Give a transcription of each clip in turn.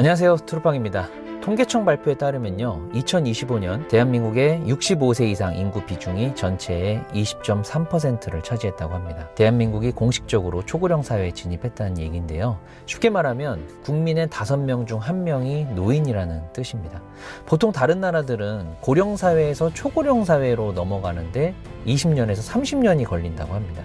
안녕하세요. 투르빵입니다. 통계청 발표에 따르면요. 2025년 대한민국의 65세 이상 인구 비중이 전체의 20.3%를 차지했다고 합니다. 대한민국이 공식적으로 초고령 사회에 진입했다는 얘기인데요. 쉽게 말하면 국민의 5명 중 1명이 노인이라는 뜻입니다. 보통 다른 나라들은 고령 사회에서 초고령 사회로 넘어가는데 20년에서 30년이 걸린다고 합니다.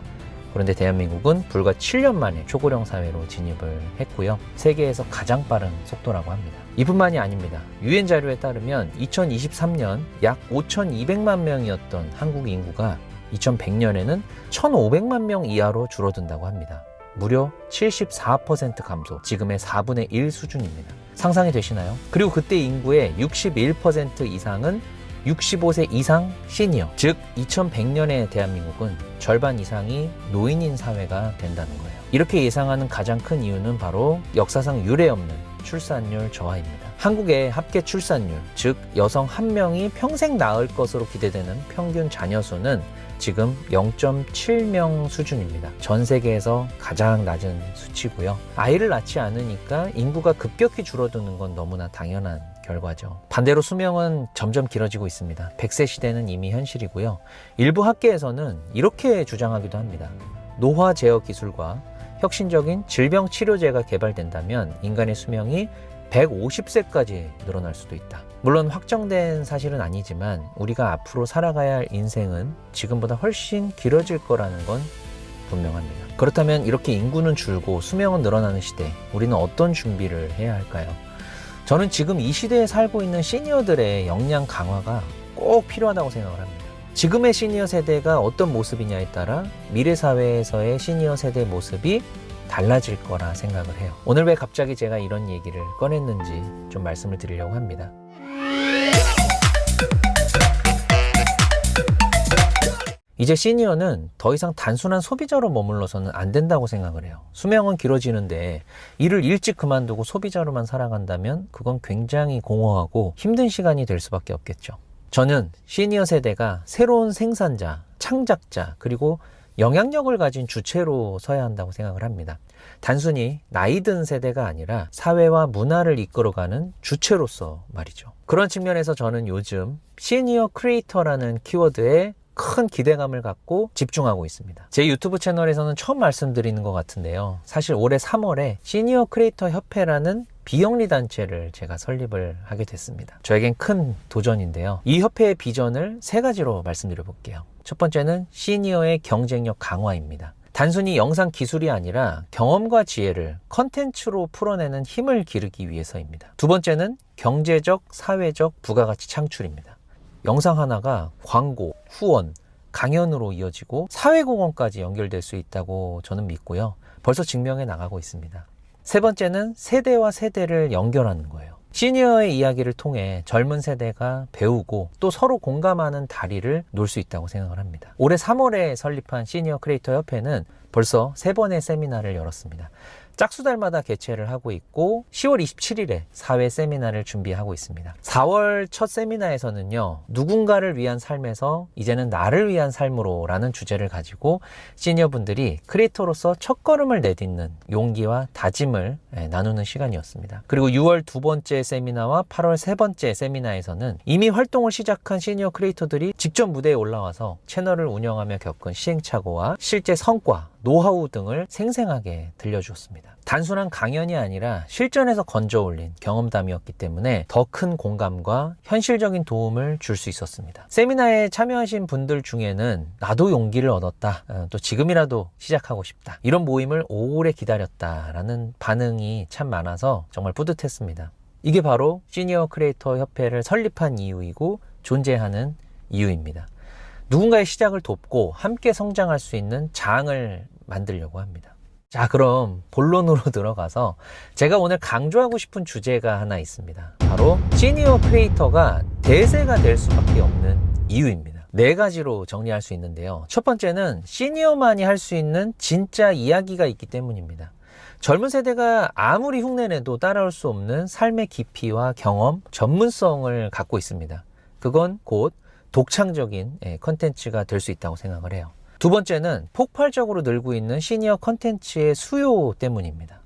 그런데 대한민국은 불과 7년 만에 초고령 사회로 진입을 했고요. 세계에서 가장 빠른 속도라고 합니다. 이뿐만이 아닙니다. 유엔 자료에 따르면 2023년 약 5,200만 명이었던 한국 인구가 2100년에는 1,500만 명 이하로 줄어든다고 합니다. 무려 74% 감소, 지금의 4분의 1 수준입니다. 상상이 되시나요? 그리고 그때 인구의 61% 이상은 65세 이상 시니어, 즉 2100년의 대한민국은 절반 이상이 노인인 사회가 된다는 거예요. 이렇게 예상하는 가장 큰 이유는 바로 역사상 유례 없는 출산율 저하입니다. 한국의 합계 출산율, 즉 여성 한 명이 평생 낳을 것으로 기대되는 평균 자녀 수는 지금 0.7명 수준입니다. 전 세계에서 가장 낮은 수치고요. 아이를 낳지 않으니까 인구가 급격히 줄어드는 건 너무나 당연한 결과죠. 반대로 수명은 점점 길어지고 있습니다. 100세 시대는 이미 현실이고요. 일부 학계에서는 이렇게 주장하기도 합니다. 노화 제어 기술과 혁신적인 질병 치료제가 개발된다면 인간의 수명이 150세까지 늘어날 수도 있다. 물론 확정된 사실은 아니지만 우리가 앞으로 살아가야 할 인생은 지금보다 훨씬 길어질 거라는 건 분명합니다. 그렇다면 이렇게 인구는 줄고 수명은 늘어나는 시대, 우리는 어떤 준비를 해야 할까요? 저는 지금 이 시대에 살고 있는 시니어들의 역량 강화가 꼭 필요하다고 생각을 합니다. 지금의 시니어 세대가 어떤 모습이냐에 따라 미래 사회에서의 시니어 세대 모습이 달라질 거라 생각을 해요. 오늘 왜 갑자기 제가 이런 얘기를 꺼냈는지 좀 말씀을 드리려고 합니다. 이제 시니어는 더 이상 단순한 소비자로 머물러서는 안 된다고 생각을 해요. 수명은 길어지는데 일을 일찍 그만두고 소비자로만 살아간다면 그건 굉장히 공허하고 힘든 시간이 될 수밖에 없겠죠. 저는 시니어 세대가 새로운 생산자, 창작자, 그리고 영향력을 가진 주체로 서야 한다고 생각을 합니다. 단순히 나이 든 세대가 아니라 사회와 문화를 이끌어가는 주체로서 말이죠. 그런 측면에서 저는 요즘 시니어 크리에이터라는 키워드에 큰 기대감을 갖고 집중하고 있습니다. 제 유튜브 채널에서는 처음 말씀드리는 것 같은데요. 사실 올해 3월에 시니어 크리에이터 협회라는 비영리 단체를 제가 설립을 하게 됐습니다. 저에겐 큰 도전인데요. 이 협회의 비전을 세 가지로 말씀드려 볼게요. 첫 번째는 시니어의 경쟁력 강화입니다. 단순히 영상 기술이 아니라 경험과 지혜를 컨텐츠로 풀어내는 힘을 기르기 위해서입니다. 두 번째는 경제적, 사회적 부가가치 창출입니다. 영상 하나가 광고, 후원, 강연으로 이어지고 사회공헌까지 연결될 수 있다고 저는 믿고요. 벌써 증명해 나가고 있습니다. 세 번째는 세대와 세대를 연결하는 거예요. 시니어의 이야기를 통해 젊은 세대가 배우고 또 서로 공감하는 다리를 놓을 수 있다고 생각을 합니다. 올해 3월에 설립한 시니어 크리에이터 협회는 벌써 세 번의 세미나를 열었습니다. 짝수달마다 개최를 하고 있고 10월 27일에 사회 세미나를 준비하고 있습니다. 4월 첫 세미나에서는요. 누군가를 위한 삶에서 이제는 나를 위한 삶으로 라는 주제를 가지고 시니어분들이 크리에이터로서 첫걸음을 내딛는 용기와 다짐을 예, 나누는 시간이었습니다. 그리고 6월 두 번째 세미나와 8월 세 번째 세미나에서는 이미 활동을 시작한 시니어 크리에이터들이 직접 무대에 올라와서 채널을 운영하며 겪은 시행착오와 실제 성과 노하우 등을 생생하게 들려주었습니다. 단순한 강연이 아니라 실전에서 건져 올린 경험담이었기 때문에 더 큰 공감과 현실적인 도움을 줄 수 있었습니다. 세미나에 참여하신 분들 중에는 나도 용기를 얻었다. 어, 또 지금이라도 시작하고 싶다. 이런 모임을 오래 기다렸다라는 반응이 참 많아서 정말 뿌듯했습니다. 이게 바로 시니어 크리에이터 협회를 설립한 이유이고 존재하는 이유입니다. 누군가의 시작을 돕고 함께 성장할 수 있는 장을 만들려고 합니다. 자, 그럼 본론으로 들어가서 제가 오늘 강조하고 싶은 주제가 하나 있습니다. 바로 시니어 크리에이터가 대세가 될 수밖에 없는 이유입니다. 네 가지로 정리할 수 있는데요. 첫 번째는 시니어만이 할 수 있는 진짜 이야기가 있기 때문입니다. 젊은 세대가 아무리 흉내내도 따라올 수 없는 삶의 깊이와 경험, 전문성을 갖고 있습니다. 그건 곧 독창적인 예, 컨텐츠가 될 수 있다고 생각을 해요. 두 번째는 폭발적으로 늘고 있는 시니어 컨텐츠의 수요 때문입니다.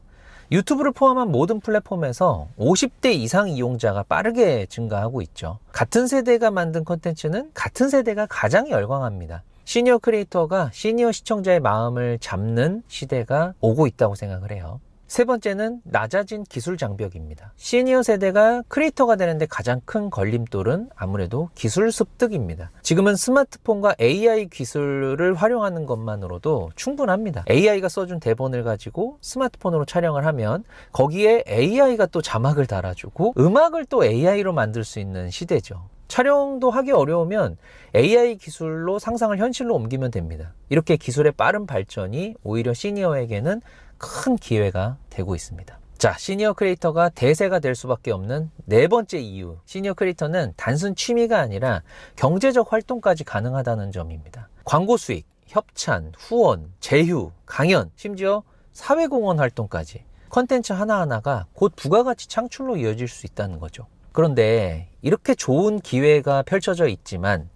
유튜브를 포함한 모든 플랫폼에서 50대 이상 이용자가 빠르게 증가하고 있죠. 같은 세대가 만든 콘텐츠는 같은 세대가 가장 열광합니다. 시니어 크리에이터가 시니어 시청자의 마음을 잡는 시대가 오고 있다고 생각을 해요. 세 번째는 낮아진 기술 장벽입니다. 시니어 세대가 크리에이터가 되는데 가장 큰 걸림돌은 아무래도 기술 습득입니다. 지금은 스마트폰과 AI 기술을 활용하는 것만으로도 충분합니다. AI가 써준 대본을 가지고 스마트폰으로 촬영을 하면 거기에 AI가 또 자막을 달아주고 음악을 또 AI로 만들 수 있는 시대죠. 촬영도 하기 어려우면 AI 기술로 상상을 현실로 옮기면 됩니다. 이렇게 기술의 빠른 발전이 오히려 시니어에게는 큰 기회가 되고 있습니다. 자, 시니어 크리에이터가 대세가 될 수밖에 없는 네 번째 이유. 시니어 크리에이터는 단순 취미가 아니라 경제적 활동까지 가능하다는 점입니다. 광고 수익, 협찬, 후원, 제휴, 강연, 심지어 사회공헌 활동까지 컨텐츠 하나하나가 곧 부가가치 창출로 이어질 수 있다는 거죠. 그런데 이렇게 좋은 기회가 펼쳐져 있지만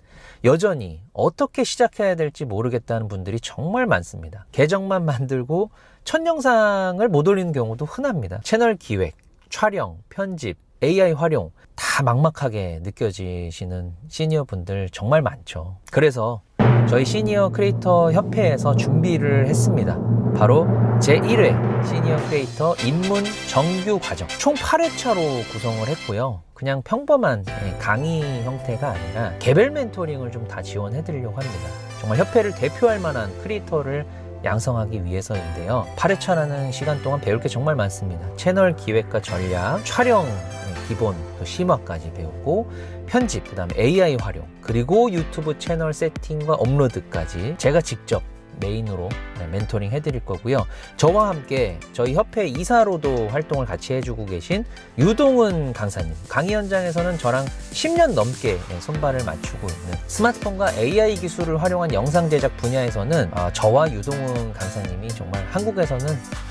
여전히 어떻게 시작해야 될지 모르겠다는 분들이 정말 많습니다. 계정만 만들고 첫 영상을 못 올리는 경우도 흔합니다. 채널 기획, 촬영, 편집, AI 활용 다 막막하게 느껴지시는 시니어 분들 정말 많죠. 그래서 저희 시니어 크리에이터 협회에서 준비를 했습니다. 바로 제1회 시니어 크리에이터 입문 정규 과정 총 8회차로 구성을 했고요. 그냥 평범한 예, 강의 형태가 아니라 개별 멘토링을 좀 다 지원해 드리려고 합니다. 정말 협회를 대표할 만한 크리에이터를 양성하기 위해서인데요. 8회차라는 시간 동안 배울 게 정말 많습니다. 채널 기획과 전략, 촬영 예, 기본, 또 심화까지 배우고 편집, 그 다음에 AI 활용, 그리고 유튜브 채널 세팅과 업로드까지 제가 직접 메인으로 네, 멘토링 해드릴 거고요. 저와 함께 저희 협회 이사로도 활동을 같이 해주고 계신 유동은 강사님. 강의 현장에서는 저랑 10년 넘게 네, 손발을 맞추고 있는 스마트폰과 AI 기술을 활용한 영상 제작 분야에서는 아, 저와 유동은 강사님이 정말 한국에서는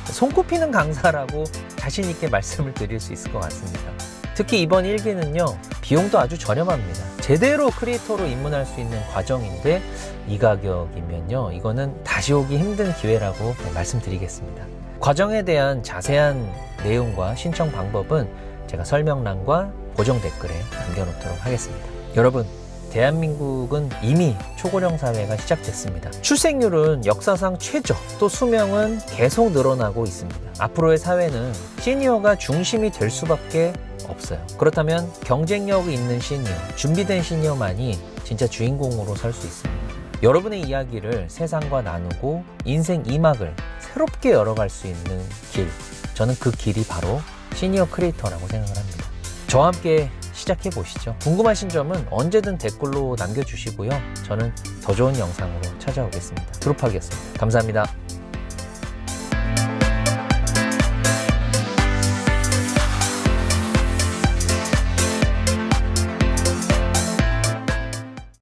손꼽히는 강사라고 자신있게 말씀을 드릴 수 있을 것 같습니다. 특히 이번 일기는요, 비용도 아주 저렴합니다. 제대로 크리에이터로 입문할 수 있는 과정인데, 이 가격이면요, 이거는 다시 오기 힘든 기회라고 말씀드리겠습니다. 과정에 대한 자세한 내용과 신청 방법은 제가 설명란과 고정 댓글에 남겨놓도록 하겠습니다. 여러분, 대한민국은 이미 초고령 사회가 시작됐습니다. 출생률은 역사상 최저, 또 수명은 계속 늘어나고 있습니다. 앞으로의 사회는 시니어가 중심이 될 수밖에 없어요. 그렇다면 경쟁력이 있는 시니어, 준비된 시니어만이 진짜 주인공으로 설수 있습니다. 여러분의 이야기를 세상과 나누고 인생 이막을 새롭게 열어갈 수 있는 길. 저는 그 길이 바로 시니어 크리에이터라고 생각을 합니다. 저와 함께 시작해 보시죠. 궁금하신 점은 언제든 댓글로 남겨주시고요. 저는 더 좋은 영상으로 찾아오겠습니다. 드롭하기였습니다. 감사합니다.